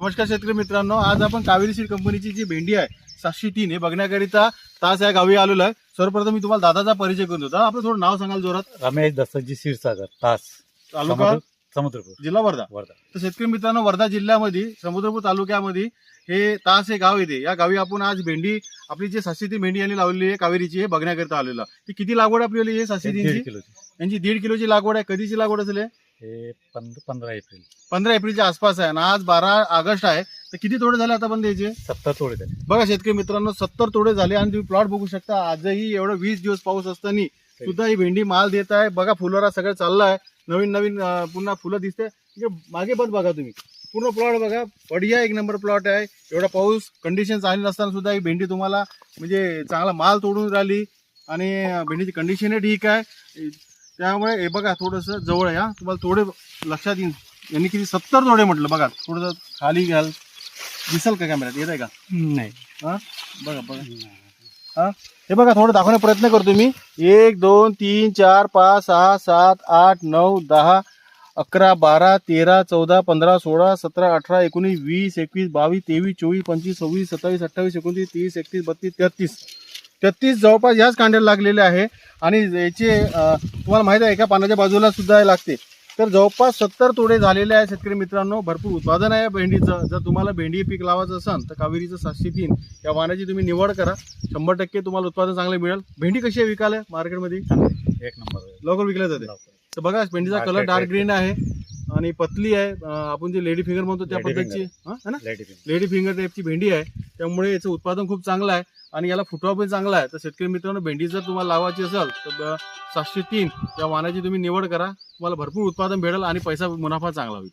नमस्कार शेतकरी मित्रांनो आज आपण कावेरी सीड कंपनीची जी भेंडी आहे सातशे तीन हे बघण्याकरिता तास या गावी आलेलो आहे. सर्वप्रथम मी तुम्हाला दादाचा परिचय करून देतो. आपलं थोडं नाव सांगाल जोरात. रमेश दत्तजी क्षीरसागर तास. तालुका? समुद्र- समुद्रपूर. जिल्हा वर्धा. वर्धा. तर शेतकरी मित्रांनो वर्धा जिल्ह्यामध्ये समुद्रपूर तालुक्यामध्ये हे तास हे गाव येते. या गावी आपण आज भेंडी आपली जी सातशे तीन भेंडी यांनी लावलेली आहे कावेरीची हे बघण्याकरिता आलेलो. ती किती लागवड आपली आहे सातशे तीनची? किलोची. यांची दीड किलोची लागवड आहे. कधीची लागवड असेल हे? हे पंध- पंधरा एप्रिल. पंधरा एप्रिलच्या आसपास आहे आणि आज बारा ऑगस्ट आहे. तर किती तोडे झाले आता पण द्यायचे सत्तर तोडे झाले. बघा शेतकरी मित्रांनो सत्तर तोडे झाले आणि तुम्ही प्लॉट बघू शकता. आजही एवढं वीस दिवस पाऊस असताना सुद्धा ही भेंडी माल देत आहे. बघा फुलोरा सगळं चाललं आहे नवीन नवीन पुन्हा फुलं दिसते. मागे पण बघा तुम्ही. पूर्ण प्लॉट बघा. बढिया एक नंबर प्लॉट आहे. एवढा पाऊस कंडिशन चांगली नसताना सुद्धा ही भेंडी तुम्हाला म्हणजे चांगला माल तोडून राहिली आणि भेंडीची कंडिशनही ठीक आहे. त्यामुळे हे बघा थोडंसं जवळ आहे हा. तुम्हाला थोडे लक्षात येईल. यांनी किती सत्तर तोडे म्हटलं बघा. थोडंसं खाली घ्याल. दिसल का कॅमेऱ्यात येत आहे का? नाही. हा? बघा बघा. हा? हे बघा थोडं दाखवण्याचा प्रयत्न करतो मी. एक दोन तीन चार पाच सहा सात आठ नऊ दहा अकरा बारा तेरा चौदा पंधरा सोळा सतरा अठरा एकोणीस वीस एकवीस बावीस तेवीस चोवीस पंचवीस सव्वीस सत्तावीस अठ्ठावीस एकोणतीस तीस एकतीस बत्तीस तेहतीस. तेहतीस जवळपास याच कांड्याला लागलेले आहे. आणि याचे तुम्हाला माहिती आहे एका पानाच्या बाजूला सुद्धा लागते. तर जवळपास सत्तर तोडे झालेले आहे शेतकरी मित्रांनो. भरपूर उत्पादन आहे भेंडीचं. जर तुम्हाला भेंडी पीक लावायचं असेल तर कावेरीचं सातशे तीन या वाहनाची तुम्ही निवड करा. शंभर टक्के तुम्हाला उत्पादन चांगलं मिळेल. भेंडी कशी आहे विकायला मार्केटमध्ये? एक नंबर लवकर विकल्या जाते. तर बघा भेंडीचा कलर डार्क. ग्रीन आहे आणि पतली आहे. आपण जे लेडी फिंगर म्हणतो त्या पद्धतीची. लेडी फिंगर टाईपची भेंडी आहे. त्यामुळे याचं उत्पादन खूप चांगलं आहे आणि याला फुटवा पण चांगला आहे. तर शेतकरी मित्रांनो भेंडी जर तुम्हाला लावायची असेल तर ब- सातशे तीन या वाहनाची तुम्ही निवड करा. तुम्हाला भरपूर उत्पादन भेटेल आणि पैसा मुनाफा चांगला होईल.